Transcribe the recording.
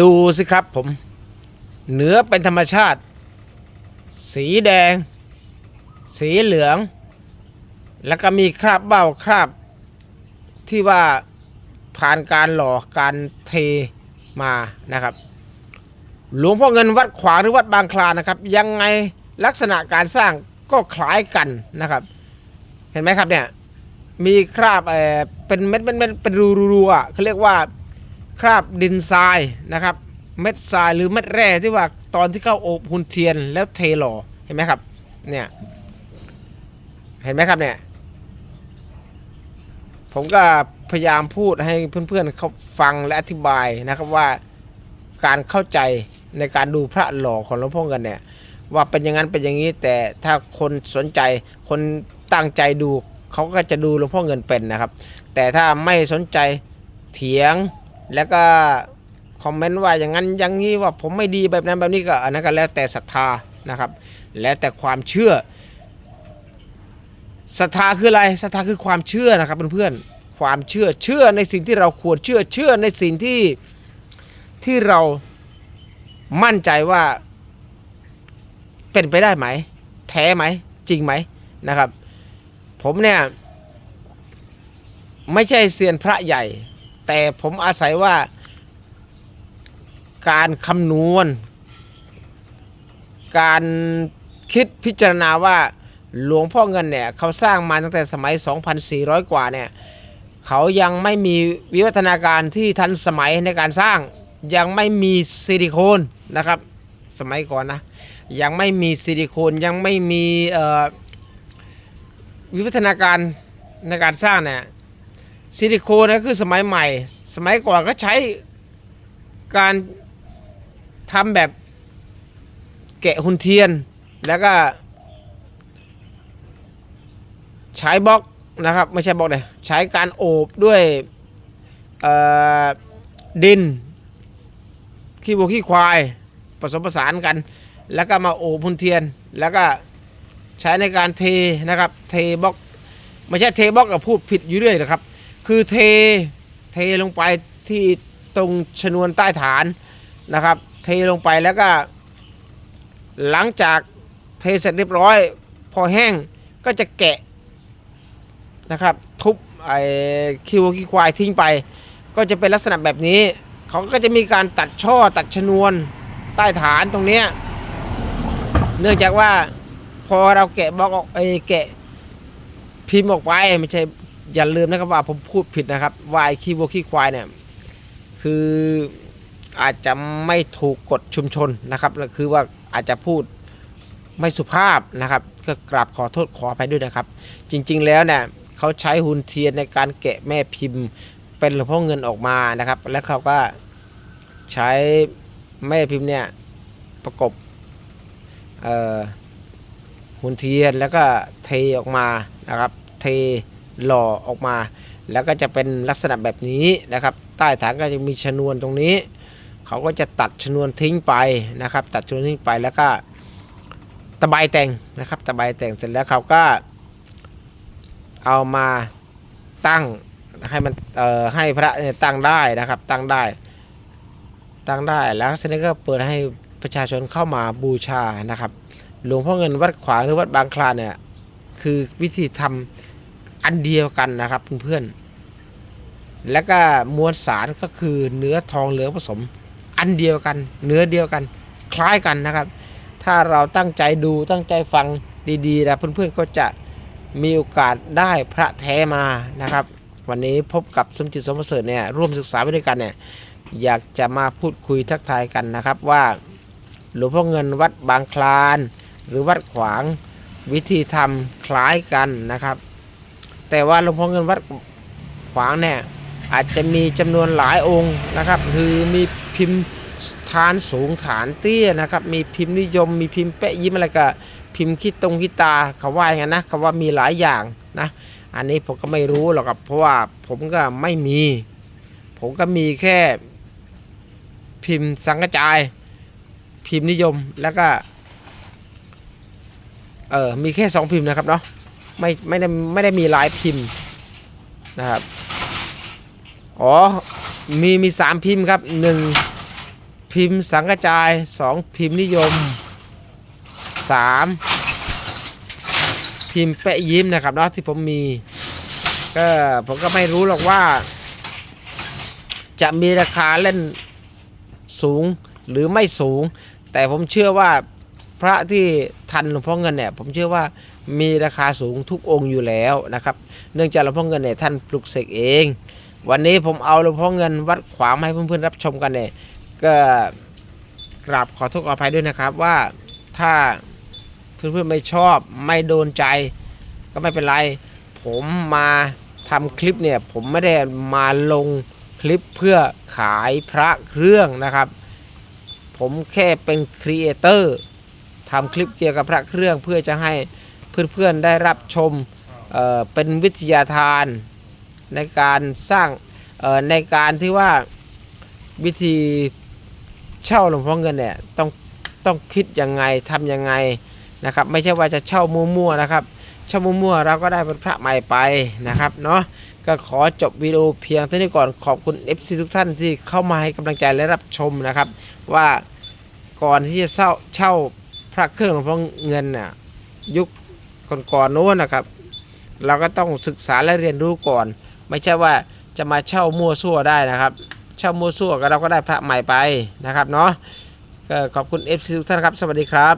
ดูสิครับผม เนื้อเป็นธรรมชาติ สีแดง สีเหลือง แล้วก็มีคราบเบ้าคราบ ที่ว่าผ่านการหล่อการเทมานะครับ หลวงพ่อเงินวัดขวางหรือวัดบางคลานนะครับ ยังไงลักษณะการสร้างก็คล้ายกันนะครับ เห็นไหมครับเนี่ยมีคราบเออเป็นเม็ดเม็ดเม็ดเป็นรูรูอะเขาเรียกว่า คราบดินทรายนะครับ เม็ดทรายหรือเม็ดแร่ที่ว่าตอนที่เข้าอบหุ่นเทียนแล้วเทหล่อเห็นไหมครับเนี่ยเห็นไหมครับเนี่ยผมก็พยายามพูดให้เพื่อนๆเขาฟังและอธิบายนะครับว่าการเข้าใจในการดูพระหล่อของหลวงพ่อเงินเนี่ยว่าเป็นอย่างนั้นเป็นอย่างนี้แต่ถ้าคนสนใจคนตั้งใจดูเขาก็จะดูหลวงพ่อเงินเป็นนะครับ แต่ถ้าไม่สนใจเถียง แล้วก็คอมเมนต์ว่าอย่างนั้นอย่างนี้ว่าผมไม่ดีแบบนั้นแบบนี้ก็อันนั้นก็แล้วแต่ศรัทธานะครับ แล้วแต่ความเชื่อศรัทธาคืออะไรศรัทธาคือความเชื่อนะครับเพื่อนๆความเชื่อเชื่อในสิ่งที่เราควรเชื่อเชื่อในสิ่งที่ที่เรามั่นใจว่าเป็นไปได้ไหม แท้ไหมจริงไหมนะครับ ผมเนี่ย ไม่ใช่เซียนพระใหญ่ แต่ผมอาศัยว่าการคำนวณ การคิดพิจารณาว่าหลวงพ่อเงินเนี่ยเขาสร้างมาตั้งแต่สมัย 2,400 กว่าเนี่ยเขายังไม่มีวิวัฒนาการที่ทันสมัยในการสร้างยังไม่มีซิลิโคนนะครับสมัยก่อนนะยังไม่มีซิลิโคนยังไม่มีวิวัฒนาการในการสร้างเนี่ย ซิลิโคนนะคือสมัยใหม่ สมัยก่อนก็ใช้การทำแบบแกะหุ่นเทียน แล้วก็ใช้บล็อกนะครับ ไม่ใช่บล็อกเลยใช้การโอบด้วยดินขี้วัวขี้ควายผสมผสานกัน แล้วก็มาโอบพุนเทียน แล้วก็ใช้ในการเทนะครับ เทบล็อกไม่ใช่เทบล็อกกับพูดผิดอยู่เรื่อยนะครับ คือเทเทลงไปที่ตรงชนวนใต้ฐานนะครับ เทลงไปแล้วก็ หลังจากเทเสร็จเรียบร้อย พอแห้งก็จะแกะนะครับ ทุบไอ้คิวขี้ควายทิ้งไป ก็จะเป็นลักษณะแบบนี้ เขาก็จะมีการตัดช่อตัดชนวนใต้ฐานตรงเนี้ยเนื่องจากว่าพอเราแกะบล็อกออกเอยแกะพิมพ์ออกไปไม่ใช่ อย่าลืมนะครับว่าผมพูดผิดนะครับว่าไอ้ขี้วัวขี้ควายเนี่ยคืออาจจะไม่ถูกกฎชุมชนนะครับคือว่าอาจจะพูดไม่สุภาพนะครับ ก็กราบขอโทษขออภัยด้วยนะครับ จริงๆแล้วเนี่ยเขาใช้หุ่นเทียนในการแกะแม่พิมพ์ เป็นหลวงพ่อเงินออกมานะครับ แล้วเขาก็ใช้แม่พิมพ์เนี่ยประกบหุ่นเทียนแล้วก็เทออกมานะครับ เท หล่อออกมา แล้วก็จะเป็นลักษณะแบบนี้นะครับ ใต้ฐานก็จะมีชนวนตรงนี้ เขาก็จะตัดชนวนทิ้งไปนะครับ ตัดชนวนทิ้งไปแล้วก็ตะไบแต่งนะครับตะไบแต่งเสร็จแล้วเขาก็เอามาตั้งให้มันเอ่อให้พระเนี่ยตั้งได้นะครับ ตั้งได้ ตั้งได้แล้วทีนี้ก็เปิดให้ประชาชนเข้ามาบูชานะครับ หลวงพ่อเงินวัดขวางหรือวัดบางคลานเนี่ยคือวิธีทำ อันเดียวกันนะครับเพื่อนๆแล้วก็มวลสารก็คือเนื้อทองเหลืองผสม อันเดียวกัน เนื้อเดียวกัน คล้ายกันนะครับ ถ้าเราตั้งใจดูตั้งใจฟังดีๆนะเพื่อนๆก็จะมีโอกาสได้พระแท้มานะครับ วันนี้พบกับสมจิตสมประเสริฐเนี่ยร่วมศึกษาไปด้วยกันเนี่ยอยากจะมาพูดคุยทักทายกันนะครับว่าหลวงพ่อเงินวัดบางคลาน หรือวัดขวางวิธีทำคล้ายกันนะครับ แต่ว่าหลวงพ่อเงินวัดขวางเนี่ยอาจจะมีจำนวนหลายองค์นะครับ คือมีพิมพ์ฐานสูงฐานเตี้ยนะครับ มีพิมพ์นิยม มีพิมพ์แปะยิ้มอะไรก็พิมพ์คิดตรงคิดตาเขาว่าอย่างนั้นนะเขาว่ามีหลายอย่างนะ อันนี้ผมก็ไม่รู้หรอกครับเพราะว่าผมก็ไม่มี ผมก็มีแค่พิมพ์สังกจาย พิมพ์นิยมแล้วก็เออมีแค่สองพิมพ์นะครับเนาะ ไม่ไม่ได้ไม่ได้มีลายพิมพ์นะครับ อ๋อ มีมีสามพิมพ์ครับหนึ่งพิมพ์สังกระจายสองพิมพ์นิยมสามพิมพ์แปะยิ้มนะครับเนาะที่ผมมีก็ผมก็ไม่รู้หรอกว่า จะมีราคาเล่นสูงหรือไม่สูง แต่ผมเชื่อว่า พระที่ทันหลวงพ่อเงินเนี่ยผมเชื่อว่ามีราคาสูงทุกองค์อยู่แล้วนะครับ เนื่องจากหลวงพ่อเงินเนี่ยท่านปลุกเสกเอง วันนี้ผมเอาหลวงพ่อเงินวัดขวางให้เพื่อนๆรับชมกันเนี่ยก็กราบขอโทษขออภัยด้วยนะครับว่าถ้าเพื่อนๆไม่ชอบไม่โดนใจ ก็ไม่เป็นไร ผมมาทำคลิปเนี่ยผมไม่ได้มาลงคลิปเพื่อขายพระเครื่องนะครับ ผมแค่เป็นครีเอเตอร์ ทำคลิปเกี่ยวกับพระเครื่องเพื่อจะให้เพื่อนๆได้รับชมเเป็นวิทยาทานในการสร้างในการที่ว่าวิธีเช่าหลวงพ่อเงินเนี่ยต้องต้องคิดยังไงทำยังไงนะครับ ไม่ใช่ว่าจะเช่ามั่วๆนะครับ เช่ามั่วๆเราก็ได้เป็นพระใหม่ไปนะครับเนาะก็ขอจบวิดีโอเพียงเท่านี้ก่อนขอบคุณ FC ทุกท่านที่เข้ามาให้กำลังใจและรับชมนะครับ ว่าก่อนที่จะเช่าเช่า ระเครื่องหลวงพ่อเงินน่ะยุคก่อนๆโน้นนะครับ เราก็ต้องศึกษาและเรียนรู้ก่อน ไม่ใช่ว่าจะมาเช่ามั่วซั่วได้นะครับ เช่ามั่วซั่วก็เราก็ได้พระใหม่ไปนะครับเนาะก็ขอบคุณ FC ทุกท่านครับ สวัสดีครับ